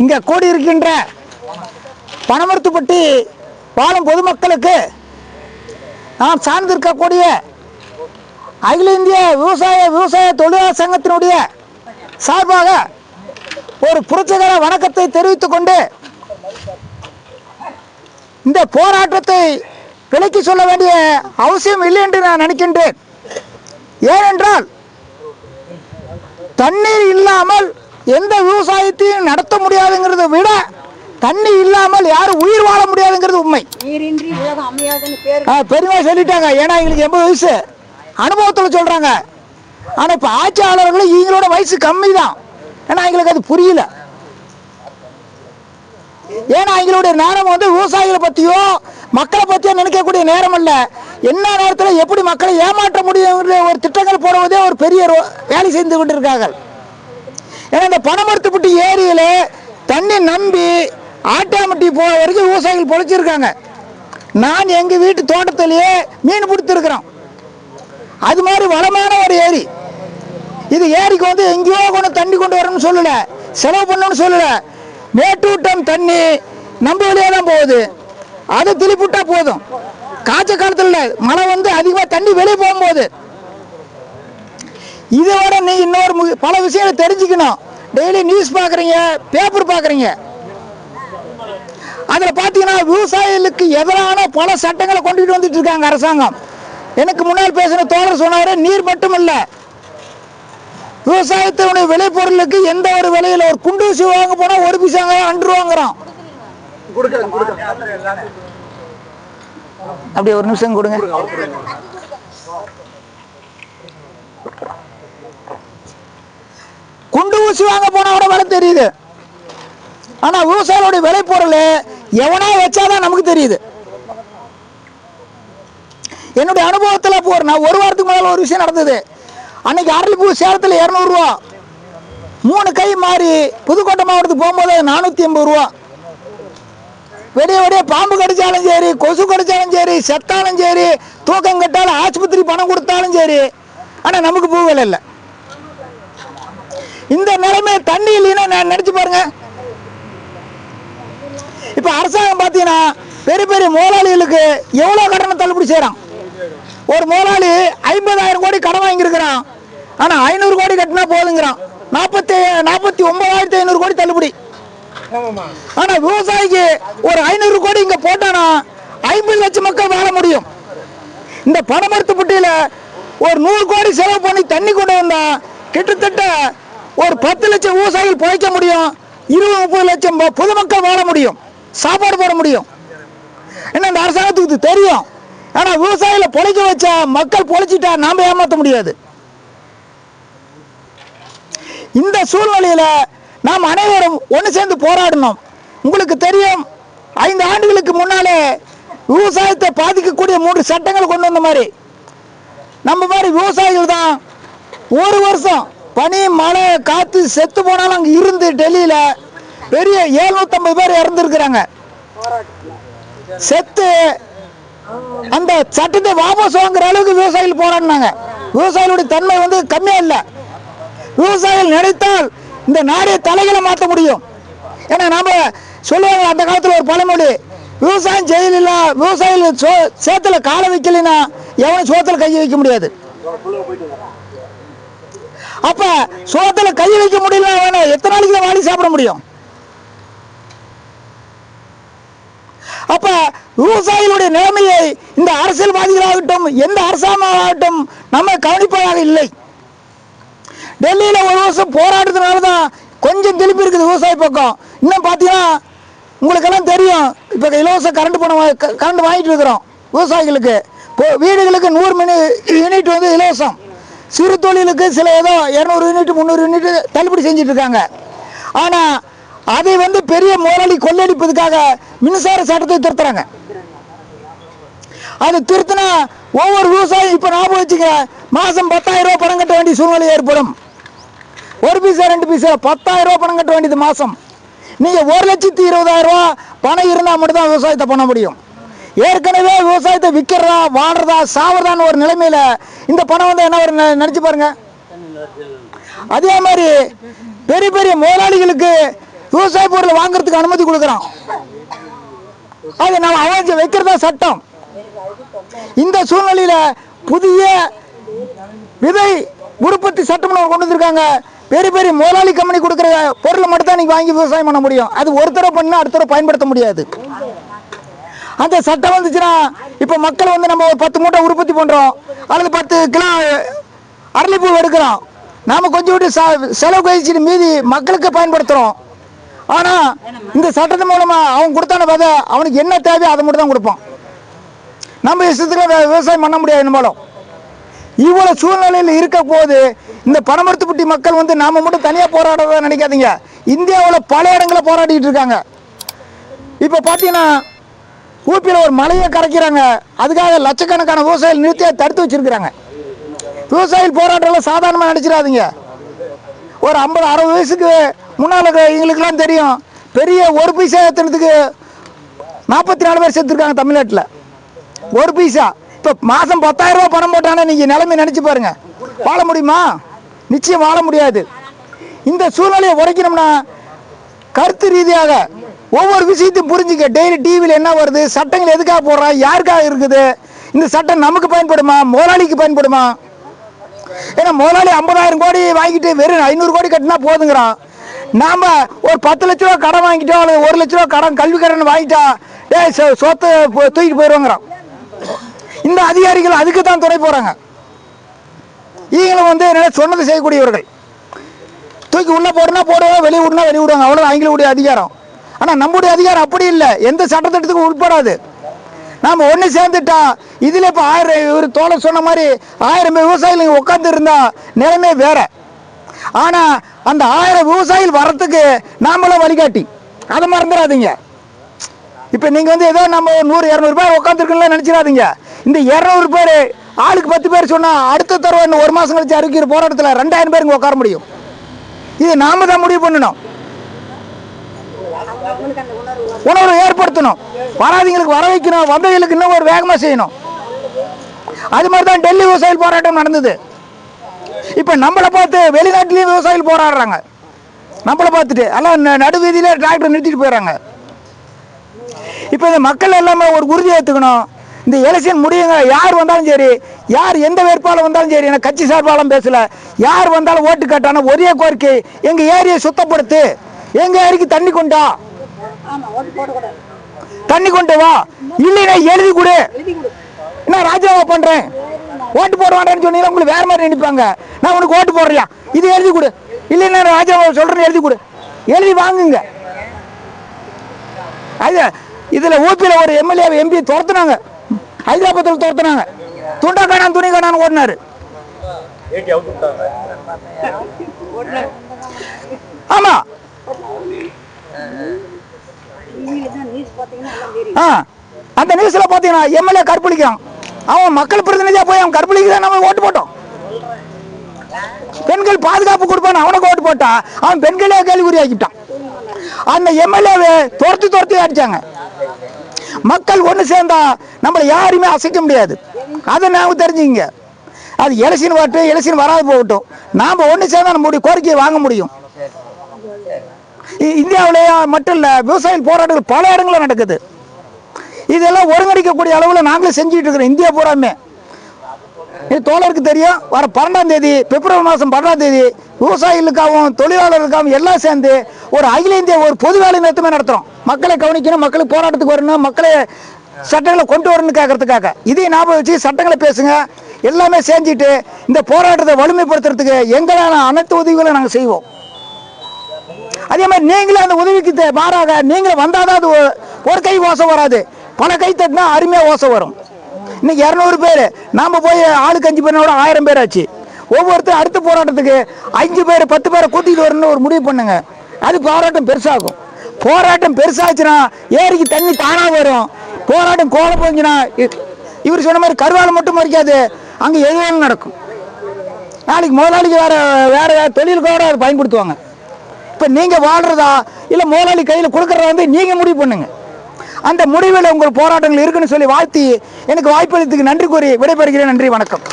இங்கே கூடியிருக்கின்ற பனமரத்துப்பட்டி வாழும் பொதுமக்களுக்கு நாம் சார்ந்திருக்கக்கூடிய அகில இந்திய விவசாய விவசாய தொழிலாளர் சங்கத்தினுடைய சார்பாக ஒரு புரட்சிகர வணக்கத்தை தெரிவித்துக் கொண்டு இந்த போராட்டத்தை விலக்கி சொல்ல வேண்டிய அவசியம் இல்லை என்று நான் நினைக்கின்றேன். ஏனென்றால் தண்ணீர் இல்லாமல் எந்த விவசாயத்தையும் நடத்த முடியாதுங்கிறத விட தண்ணி இல்லாமல் யாரும் உயிர் வாழ முடியாதுங்கிறது உண்மை. நீரின்றி உலகம் அமையாதுன்னு பேர். ஆ, பெருமையா சொல்லிட்டாங்க. ஏன்னா எங்களுக்கு எண்பது வயசு. அனுபவத்தில் சொல்றாங்க. ஆனா இப்ப ஆட்சியாளர்களும் இவங்களோட வயசு கம்மி தான் ஏன்னா எங்களுக்கு அது புரியல. ஏன்னா எங்களுடைய நேரம் வந்து விவசாயிகளை பத்தியோ மக்களை பத்தியோ நினைக்கக்கூடிய நேரம் அல்ல. என்ன நேரத்தில் எப்படி மக்களை ஏமாற்ற முடியுங்கிற ஒரு திட்டங்கள் போடுவதே ஒரு பெரிய வேலை செய்து கொண்டிருக்கார்கள் ஏன்னா இந்த பணமரத்துப்பட்டி ஏரியில் தண்ணி நம்பி ஆட்டாமட்டி போகிற வரைக்கும் விவசாயிகள் பொழைச்சிருக்காங்க. நான் எங்கள் வீட்டு தோட்டத்திலேயே மீன் பிடித்திருக்கிறோம். அது மாதிரி வளமான ஒரு ஏரி. இது ஏரிக்கு வந்து எங்கேயோ கொண்டு தண்ணி கொண்டு வரணும்னு சொல்லலை. செலவு பண்ணணும்னு சொல்லலை. மேட்டூட்டம் தண்ணி நம்ம வழியாக தான் போகுது. அதை திருப்பிவிட்டால் போதும். காய்ச்ச காலத்தில் மழை வந்து அதிகமாக தண்ணி வெளியே போகும்போது இதை விட நீ இன்னொரு பல விஷயங்களை தெரிஞ்சுக்கணும். டெய்லி நியூஸ் பார்க்குறீங்க பேப்பர் பார்க்குறீங்க. அதில் பார்த்தீங்கன்னா விவசாயிகளுக்கு எதிரான பல சட்டங்களை கொண்டுட்டு வந்துட்டு இருக்காங்க அரசாங்கம். எனக்கு முன்னால் பேசின தோழர் சொன்னாரு நீர் மட்டும் இல்ல விவசாயத்தினுடைய விளைபொருளுக்கு எந்த ஒரு விலையில ஒரு குண்டூசி வாங்க போனா ஒரு பைசாங்க ரூபா வாங்குறோம். அப்படியே ஒரு நிமிஷம் கொடுங்க குண்டு ஊசி வாங்க போனா கூட விலை தெரியுது. ஆனா விவசாயிகளுடைய விளைபொருள் எவனா வச்சாதான் நமக்கு தெரியுது. என்னுடைய அனுபவத்தில் இப்போ ஒரு நான் ஒரு வாரத்துக்கு முதல்ல ஒரு விஷயம் நடந்தது. அன்னைக்கு அரளிப்பூ சேலத்தில் இரநூறுவா மூணு கை மாறி புதுக்கோட்டை மாவட்டத்துக்கு போகும்போது நானூற்றி எண்பது ரூபா. வெடிய வெடிய பாம்பு கடிச்சாலும் சரி கொசு கடிச்சாலும் சரி செத்தாலும் சரி தூக்கம் கட்டாலும் ஆஸ்பத்திரி பணம் கொடுத்தாலும் சரி. ஆனால் நமக்கு பூ விலை இல்லை. இந்த நிலைமை தண்ணி இல்லைன்னா நினைச்சு நினச்சி பாருங்க. இப்போ அரசாங்கம் பார்த்தீங்கன்னா பெரிய பெரிய முதலாளிகளுக்கு எவ்வளோ கடனை தள்ளுபடி செய்கிறான் ஒரு முதலாளி ஐம்பதாயிரம் கோடி கடன் வாங்கியிருக்கிறான். ஆனால் ஐநூறு கோடி கட்டினா போதுங்கிறான். நாற்பத்தி நாற்பத்தி ஒன்பதாயிரத்தி ஐநூறு கோடி தள்ளுபடி. ஆனா விவசாயிக்கு ஒரு ஐநூறு கோடி இங்க போட்டானா ஐம்பது லட்சம் மக்கள் வாழ முடியும். இந்த பணமரத்துப்பட்டியில ஒரு நூறு கோடி செலவு பண்ணி தண்ணி கொண்டு வந்தா கிட்டத்தட்ட ஒரு பத்து லட்சம் விவசாயிகள் பிழைக்க முடியும். இருபது முப்பது லட்சம் பொதுமக்கள் வாழ முடியும். சாப்பாடு போட முடியும். என்ன இந்த அரசாங்கத்துக்கு இது தெரியும்? ஆனால் விவசாயிகளை பொழைக்க வச்சா மக்கள் பொழைச்சிட்டா நாம ஏமாத்த முடியாது. இந்த சூழ்நிலையில் நாம் அனைவரும் ஒன்று சேர்ந்து போராடணும். உங்களுக்கு தெரியும் ஐந்து ஆண்டுகளுக்கு முன்னாலே விவசாயத்தை பாதிக்கக்கூடிய மூன்று சட்டங்கள் கொண்டு வந்த மாதிரி. நம்ம மாதிரி விவசாயிகள் தான் ஒரு வருஷம் பனி மழை காற்று செத்து போனாலும் அங்கே இருந்து டெல்லியில பெரிய எழுநூத்தம்பது பேர் இறந்துருக்குறாங்க. செத்து அந்த சட்டத்தை வாபஸ் வாங்குற அளவுக்கு விவசாயிகள் போராடினாங்க. விவசாயிகளுடைய தன்மை வந்து கம்மியாக இல்லை. விவசாயிகள் நினைத்தால் இந்த நாடே தலைகளை மாற்ற முடியும். ஏன்னா நாம் சொல்லுவாங்க அந்த காலத்தில் ஒரு பழமொழி விவசாயம் செய்யல விவசாயிகள் சோ சேத்துல காலை வைக்கலைன்னா எவனும் சோத்துல கை வைக்க முடியாது. அப்ப சோத்துல கை வைக்க முடியல அவன எத்தனை நாளைக்கு வாழி வாங்கி சாப்பிட முடியும்? அப்ப விவசாயிகளுடைய நிலைமையை இந்த அரசியல்வாதிகளாகட்டும் எந்த அரசாங்கமாகட்டும் நம்ம கவனிப்பதாக இல்லை. டெல்லியில ஒரு வருஷம் போராடுறதுனால தான் கொஞ்சம் திருப்பி இருக்குது விவசாய பக்கம். இன்னும் பார்த்தீங்கன்னா உங்களுக்கெல்லாம் தெரியும் இப்போ இலவச கரண்ட் பணம் க- கரண்ட் வாங்கிட்டு இருக்கிறோம் விவசாயிகளுக்கு. வீடுகளுக்கு நூறு மினி யூனிட் வந்து இலவசம். சிறு தொழிலுக்கு சில ஏதோ இரநூறு யூனிட் முந்நூறு யூனிட் தள்ளுபடி செஞ்சுட்டு இருக்காங்க ஆனால் அதை வந்து பெரிய முதலாளி கொள்ளடிப்பதுக்காக மின்சார சட்டத்தை திருத்துறாங்க. அது திருத்தினா ஒவ்வொரு விவசாயம் இப்போ ஞாபகம் வச்சுங்க மாதம் பத்தாயிரம் ரூபா பணம் கட்ட வேண்டிய சூழ்நிலை ஏற்படும். ஒரு பீசா ரெண்டு பீசா பத்தாயிரம் ரூபா பணம் கட்ட வேண்டியது மாதம் நீங்கள் ஒரு லட்சத்தி இருபதாயிரம் ரூபா பணம் இருந்தால் மட்டும்தான் விவசாயத்தை பண்ண முடியும். ஏற்கனவே விவசாயத்தை விற்கிறதா வாழ்றதா சாவறதான்னு ஒரு நிலைமையில இந்த பணம் வந்து என்ன ஒரு நினைச்சு பாருங்க. அதே மாதிரி பெரிய பெரிய முதலாளிகளுக்கு விவசாய பொருள் வாங்குறதுக்கு அனுமதி கொடுக்குறான். அது நம்ம அமைச்சு வைக்கிறதா சட்டம். இந்த சூழ்நிலையில புதிய விதை உற்பத்தி சட்டம்னு கொண்டு வந்திருக்காங்க. பெரிய பெரிய முதலாளி கம்பெனி கொடுக்குற பொருளை மட்டும் தான் நீங்கள் வாங்கி விவசாயம் பண்ண முடியும். அது ஒரு தடவை பண்ணால் அடுத்த தடவை பயன்படுத்த முடியாது. அந்த சட்டம் வந்துச்சுன்னா இப்போ மக்கள் வந்து நம்ம ஒரு பத்து மூட்டை உற்பத்தி பண்ணுறோம் அல்லது பத்து கிலோ அரளிப்பூ எடுக்கிறோம். நாம் கொஞ்சம் விட்டு ச- செலவு கழிச்சுட்டு மீதி மக்களுக்கு பயன்படுத்துகிறோம் ஆனால் இந்த சட்டத்தின் மூலமாக அவன் கொடுத்தான விதை அவனுக்கு என்ன தேவையோ அதை மட்டும் தான் கொடுப்பான் நம்ம இஷ்டத்துக்கு விவசாயம் பண்ண முடியாது நம்மளும் இவ்வளோ சூழ்நிலையில் இருக்க போது இந்த பனமரத்துப்பட்டி மக்கள் வந்து நாம் மட்டும் தனியாக போராடுறதா நினைக்காதீங்க. இந்தியாவில் பல இடங்களில் போராடிட்டு இருக்காங்க. இப்போ பார்த்தீங்கன்னா ஊப்பியில் ஒரு மலையை கரைக்கிறாங்க. அதுக்காக லட்சக்கணக்கான விவசாயிகள் நிறுத்தியாக தடுத்து வச்சிருக்கிறாங்க. விவசாயிகள் போராட்டம்லாம் சாதாரணமாக நினச்சிடாதீங்க ஒரு ஐம்பது அறுபது வயசுக்கு முன்னால் எங்களுக்கெல்லாம் தெரியும். பெரிய ஒரு பைசா ஏற்றுறதுக்கு நாற்பத்தி நாலு பேர் சேர்த்துருக்காங்க தமிழ்நாட்டில். ஒரு பைசா. இப்போ மாதம் பத்தாயிரரூபா பணம் போட்டானே நீங்கள் நிலைமை நினச்சி பாருங்கள் வாழ முடியுமா? நிச்சயம் வாழ முடியாது. இந்த சூழ்நிலையை உடைக்கணும்னா கருத்து ரீதியாக ஒவ்வொரு விஷயத்தையும் புரிஞ்சுக்க டெய்லி டிவியில் என்ன வருது சட்டங்கள் எதுக்காக போடுறா யாருக்காக இருக்குது இந்த சட்டம் நமக்கு பயன்படுமா முதலாளிக்கு பயன்படுமா? ஏன்னா முதலாளி ஐம்பதாயிரம் கோடி வாங்கிட்டு வெறும் ஐநூறு கோடி கட்டினா போதுங்கிறான் நாம் ஒரு பத்து லட்ச ரூபா கடன் வாங்கிட்டோம் அல்லது ஒரு லட்ச ரூபா கடன் கல்வி கடன் வாங்கிட்டா டே சொ- சொத்தை போ- தூக்கிட்டு போயிடுவாங்கிறான் இந்த அதிகாரிகள் அதுக்கு தான் துணை போகிறாங்க இவங்களும் வந்து என்ன சொன்னதை செய்யக்கூடியவர்கள். தூக்கி உள்ளே போடுனா போடுவாங்க வெளியே விடுனா வெளியே விடுவாங்க. அவ்வளோ அவங்களுடைய அதிகாரம். ஆனால் நம்முடைய அதிகாரம் அப்படி இல்லை. எந்த சட்டத்திட்டத்துக்கும் உட்படாது. நாம் ஒன்று சேர்ந்துட்டா இதில் இப்போ ஆயிரம் இவர் தோழர் சொன்ன மாதிரி ஆயிரம் விவசாயிகள் உட்காந்து இருந்தால் நிலைமை வேற. ஆனால் அந்த ஆயிரம் விவசாயிகள் வர்றதுக்கு நாமளும் வழிகாட்டி. அதை மறந்துடாதீங்க. இப்போ நீங்கள் வந்து ஏதோ நம்ம நூறு இரநூறு பேர் உட்காந்துருக்கோம்ல நினச்சிடாதீங்க. இந்த இரநூறு பேர் ஆளுக்கு பத்து பேர் சொன்னால் அடுத்த தடவை இன்னும் ஒரு மாதம் கழிச்சு அறிவிக்கிற போராட்டத்தில் ரெண்டாயிரம் பேர் இங்கே உட்கார முடியும். இது நாம தான் முடிவு பண்ணணும். உணர்வு ஏற்படுத்தணும். வராதவங்களுக்கு வர வைக்கணும். வந்தவங்களுக்கு இன்னும் ஒரு வேகமாக செய்யணும். அது மாதிரி தான் டெல்லி விவசாயிகள் போராட்டம் நடந்தது. இப்போ நம்மளை பார்த்து வெளிநாட்டிலையும் விவசாயிகள் போராடுறாங்க. நம்மளை பார்த்துட்டு எல்லாம் ந- நடு டிராக்டர் நிறுத்திட்டு போயிடுறாங்க இப்போ இந்த மக்கள் எல்லாமே ஒரு உறுதி ஏற்றுக்கணும் இந்த எலெக்ஷன் முடியுங்க. யார் வந்தாலும் சரி யார் எந்த வேட்பாளர் வந்தாலும் சரி எனக்கு கட்சி சார்பாலும் பேசல. யார் வந்தாலும் ஓட்டு கேட்டான ஒரே கோரிக்கை எங்க ஏரியை சுத்தப்படுத்து. எங்க ஏரிக்கு தண்ணி கொண்டா தண்ணி கொண்டு வா. இல்லைன்னா எழுதி கொடு. எழுதி கொடு. நான் ராஜாவா பண்றேன்? ஓட்டு போட வேண்டாம்னு சொன்னீங்கன்னா உங்களுக்கு வேற மாதிரி நினைப்பாங்க. நான் உனக்கு ஓட்டு போடுறியா இது எழுதி கொடு. இல்லைன்னா ராஜாவா சொல்றேன் எழுதி கொடு. எழுதி வாங்குங்க. அது இதுல ஊப்பியில ஒரு எம்எல்ஏ எம்பி துரத்துனாங்க. ஹைதராபாத்தில் துரத்துனாங்க. துண்டா காணான் துணி காணான்னு ஓடினாரு ஆமா டிவியில தான் நியூஸ் பார்த்தீங்கன்னா எல்லாம் தெரியும் ஆ அந்த நியூஸ்ல பாத்தீங்கன்னா எம்எல்ஏ கற்பழிக்கிறான். அவன் மக்கள் பிரதிநிதியா போய் அவன் கற்பழிக்கு தான் நம்ம ஓட்டு போட்டோம். பெண்கள் பாதுகாப்பு கொடுப்பான்னு அவனுக்கு ஓட்டு போட்டா அவன் பெண்களே கேள்விக்குறி ஆக்கிட்டான் அந்த எம்எல்ஏவை துரத்தி துரத்தி அடிச்சாங்க. மக்கள் ஒன்று சேர்ந்தா நம்மளை யாருமே அசைக்க முடியாது. அதை நாம தெரிஞ்சுங்க அது எலெக்ஷன் வரட்டும் எலெக்ஷன் வராது போகட்டும். நாம் ஒன்று சேர்ந்தா நம்மளுடைய கோரிக்கையை வாங்க முடியும். இந்தியாவிலேயே மட்டும் இல்லை விவசாயம் போராட்டங்கள் பல இடங்களில் நடக்குது. இதெல்லாம் ஒருங்கிணைக்கக்கூடிய அளவில் நாங்களும் செஞ்சுக்கிட்டு இருக்கிறோம். இந்தியா பூராமே. இது தோழருக்கு தெரியும். வர பன்னெண்டாம் தேதி பிப்ரவரி மாதம் பன்னெண்டாம் தேதி விவசாயிகளுக்காகவும் தொழிலாளர்களுக்காகவும் எல்லாம் சேர்ந்து ஒரு அகில இந்திய ஒரு பொது வேலை நிறுத்தமே நடத்துகிறோம் மக்களை கவனிக்கணும் மக்களுக்கு போராட்டத்துக்கு வரணும் மக்களை சட்டங்களை கொண்டு வரணும்னு கேட்கறதுக்காக. இதையும் ஞாபகம் வச்சு சட்டங்களை பேசுங்க. எல்லாமே செஞ்சுட்டு இந்த போராட்டத்தை வலிமைப்படுத்துறதுக்கு எங்களால் அனைத்து உதவிகளும் நாங்கள் செய்வோம். அதே மாதிரி நீங்களும் அந்த உதவிக்கு மாறாக மாறாக நீங்களும் வந்தாதான் அது ஒரு கை ஓசை வராது. பல கை தட்டினா அருமையாக ஓசை வரும். இன்னைக்கு இரநூறு பேர். நாம் போய் ஆளுக்கு அஞ்சு பேரோட ஆயிரம் பேர் ஆச்சு. ஒவ்வொருத்தரும் அடுத்த போராட்டத்துக்கு அஞ்சு பேர் பத்து பேரை கூட்டிகிட்டு வரணும்னு ஒரு முடிவு பண்ணுங்க. அது போராட்டம் பெருசாகும். போராட்டம் பெருசாச்சுன்னா ஏரிக்கு தண்ணி தானாக வரும். போராட்டம் கோலம் போஞ்சுன்னா இ- இவர் சொன்ன மாதிரி கருவாலை மட்டும் மறிக்காது அங்கே எதுவும் நடக்கும். நாளைக்கு முதலாளிக்கு வேறு வேறு வேற கூட அதை பயன்படுத்துவாங்க. இப்போ நீங்கள் வாழ்றதா இல்லை முதலாளி கையில் கொடுக்குறதா வந்து நீங்கள் முடிவு பண்ணுங்க. அந்த முடிவில் உங்கள் போராட்டங்கள் இருக்குன்னு சொல்லி வாழ்த்தி எனக்கு வாய்ப்பளித்துக்கு நன்றி கூறி விடைபெறுகிறேன். நன்றி வணக்கம்.